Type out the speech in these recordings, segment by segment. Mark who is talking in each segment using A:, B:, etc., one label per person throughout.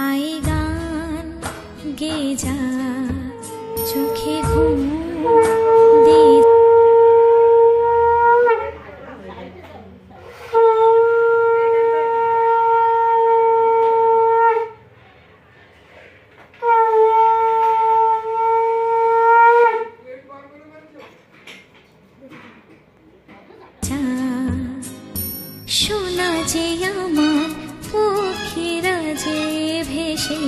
A: আয় গান গে যা চোখে ঘুম দে শোনা যে আমার পক্ষীরা যে ভেসে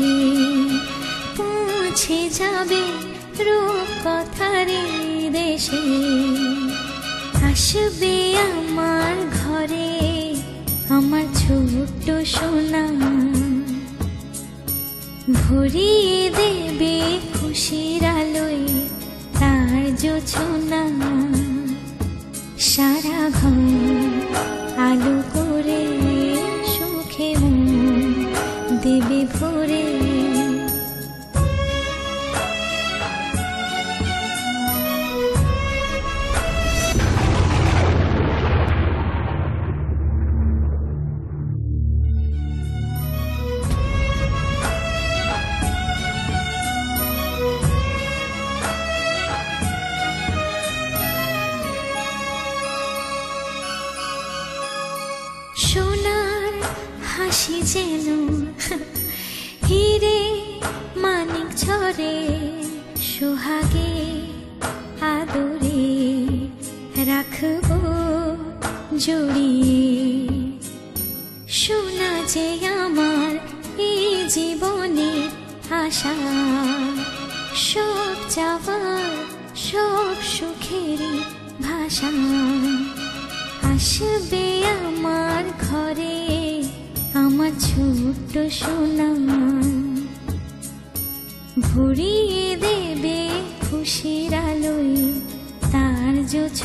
A: পৌঁছে যাবে রূপ কথারে দেশে। আসবে আমার ঘরে আমার ছোট্ট সোনা। ভরিয়ে দেবে খুশির আলোয় তার জোছনা সারা ঘর আলো করে সুখে মন দেবে ভরে যেন হিরে মানিক ঝরে সোহাগে আদরে রাখব জড়িয়ে। সোনা যে আমার এই জীবনের আশা, সব যাওয়ার সব সুখেরই ভাষা। আসবে আমার ঘরে আমার ছোট্ট সোনামান ভরিয়ে দেবে খুশির আলোয় তার জোছ